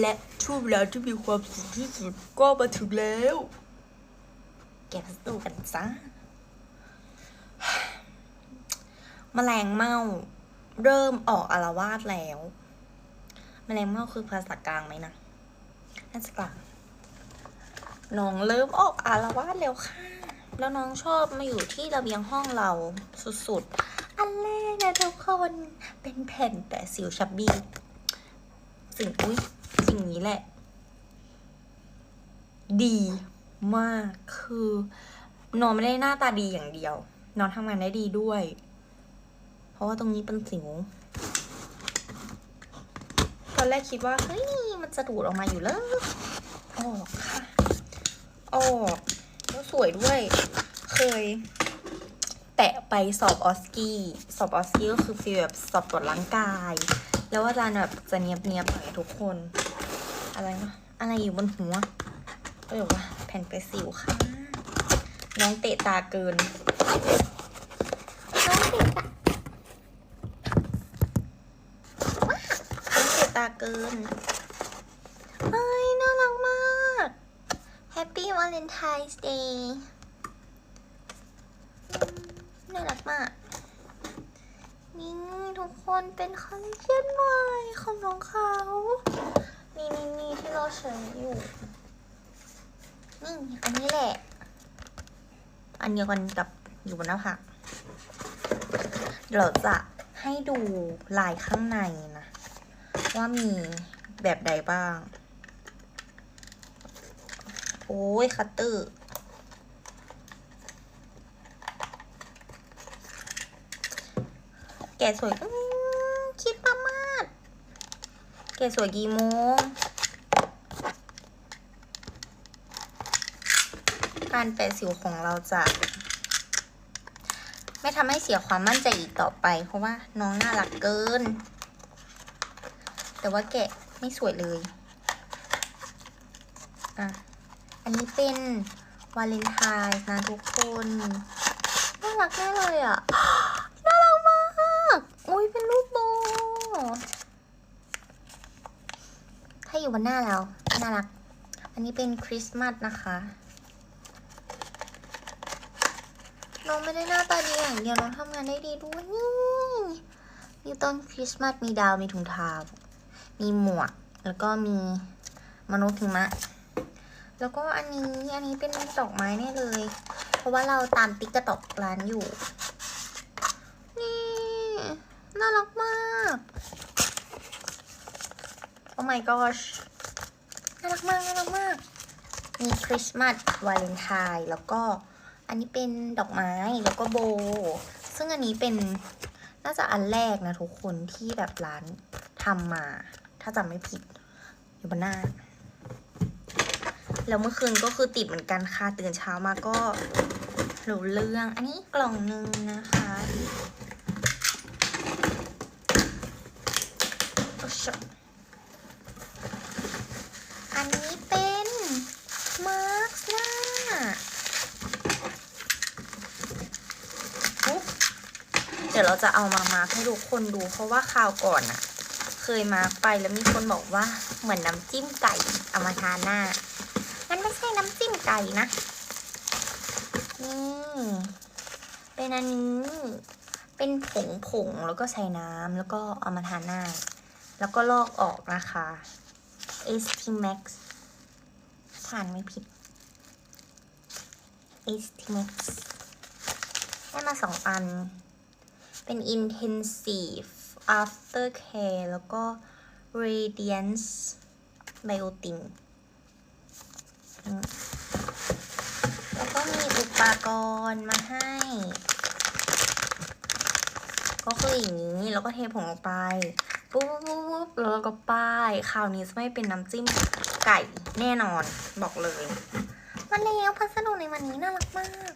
และช่วงเวลาที่มีความสุขที่สุดก็มาถึงแล้ว แกะพัสดุกันจ้าแมลงเม่าเริ่มออกอารวาสแล้วแมลงเม่าคือภาษากลางไหมนะน่าจะกลางน้องเริ่มออกอารวาสแล้วค่ะ แล้วน้องชอบมาอยู่ที่ระเบียงห้องเราสุดๆ อันแรกนะทุกคนเป็นแผ่นแปะสิวชับบี้สิ่งอุ้ย สิ่งนี้แหละ ดีมากคือนองไม่ได้หน้าตาดีอย่างเดียว นองทำงานได้ดีด้วย เพราะว่าตรงนี้เป็นสิวตอนแรกคิดว่า เฮ้ย มันจะดูดออกมาอยู่แล้วออกค่ะออกแล้วสวยด้วย เคย แตะไปสอบออสกี้สอบออสกี้ก็คือฟีลแบบสอบตรวจร่างกาย แล้วอาจารย์แบบจะเนียบเนียบหน่อยทุกคน อะไรอยู่บนหัวก็บอว่าแผ่นไปสิวค่ะ น้องเตะตาเกิน น้องเตะตาว้าน้องเตะตาเกินเฮ้ยน่ารักมาก Happy Valentine's Day น่ารักมากนี่ทุกคนเป็นคอลเลคชันใหม่ของน้องเขา นี่นี่นี่ที่เราใช้อยู่ นี่อันนี้แหละ อันเดียวกันกับอยู่บนหน้าผากเราจะให้ดูลายข้างในนะ ว่ามีแบบใดบ้าง โอ้ยคัตเตอร์แกสวยอื้อคิดประมาท แกะสวยกี่โมง การแปะสิวของเราจะ ไม่ทำให้เสียความมั่นใจอีกต่อไป เพราะว่าน้องน่ารักเกิน แต่ว่าแกะไม่สวยเลย อะ อันนี้เป็นวาเลนไทน์นะทุกคน น่ารักแน่เลยอะ น่ารักมาก อุ้ยเป็นรูปโบ ถ้าอยู่บนหน้าแล้วน่ารัก อันนี้เป็นคริสต์มาสนะคะ น้องไม่ได้หน้าตาดีอย่างเดียวน้องทำงานได้ดีด้วยนี่มีต้นคริสต์มาส มีดาว มีถุงเท้า มีหมวก แล้วก็มีมนุษย์หิมะ แล้วก็อันนี้ อันนี้เป็นดอกไม้แน่เลย เพราะว่าเราตามติ๊กกระตอกร้านอยู่ นี่ น่ารักมาก โอ้ my gosh น่ารักมากน่ารักมาก มีคริสต์มาสวาเลนไทน์แล้วก็อันนี้เป็นดอกไม้แล้วก็โบ ซึ่งอันนี้เป็นน่าจะอันแรกนะทุกคนที่แบบร้านทำมา ถ้าจำไม่ผิด อยู่บนหน้า แล้วเมื่อคืนก็คือติดเหมือนกันค่ะ ตื่นเช้ามาก็รู้เรื่อง อันนี้กล่องหนึ่งนะคะ โอ้ช นนี้เป็นมาร์คหน้าเดี๋ยวเราจะเอามามาร์คให้ทุกคนดู เพราะว่าคราวก่อนอะเคยมาร์คไปแล้วมีคนบอกว่าเหมือนน้ำจิ้มไก่เอามาทาหน้า มันไม่ใช่น้ำจิ้มไก่นะนี่เป็นอันนี้เป็นผงผงแล้วก็ใส่น้ำแล้วก็เอามาทาหน้า แล้วก็ลอกออกนะคะ ST Max ทานไม่ผิด ST Max ได้มาสองอัน เป็น Intensive Aftercare แล้วก็ Radiance Biotin แล้วก็มีอุปกรณ์มาให้ ก็คืออย่างนี้ แล้วก็เทผงลงไป ปุ๊บปุ๊บปุ๊บแล้วเราก็ป้ายคราวนี้จะไม่เป็นน้ำจิ้มไก่แน่นอนบอกเลยมาแล้วพัสดุในวันนี้น่ารักมาก